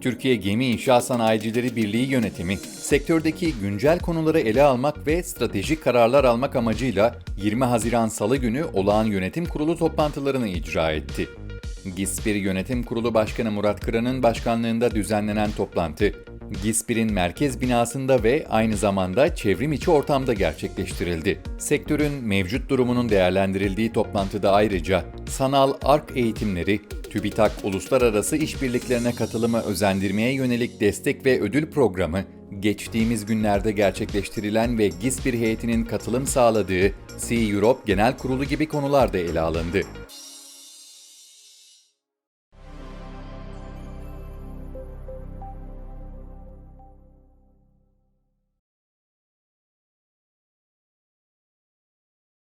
Türkiye Gemi İnşaat Sanayicileri Birliği yönetimi, sektördeki güncel konuları ele almak ve stratejik kararlar almak amacıyla 20 Haziran Salı günü olağan yönetim kurulu toplantılarını icra etti. GİSPİR Yönetim Kurulu Başkanı Murat Kıran'ın başkanlığında düzenlenen toplantı, GİSPİR'in merkez binasında ve aynı zamanda çevrim içi ortamda gerçekleştirildi. Sektörün mevcut durumunun değerlendirildiği toplantıda ayrıca sanal ARK eğitimleri, TÜBİTAK uluslararası işbirliklerine katılımı özendirmeye yönelik destek ve ödül programı, geçtiğimiz günlerde gerçekleştirilen ve GİSPİR heyetinin katılım sağladığı Sea Europe Genel Kurulu gibi konular da ele alındı.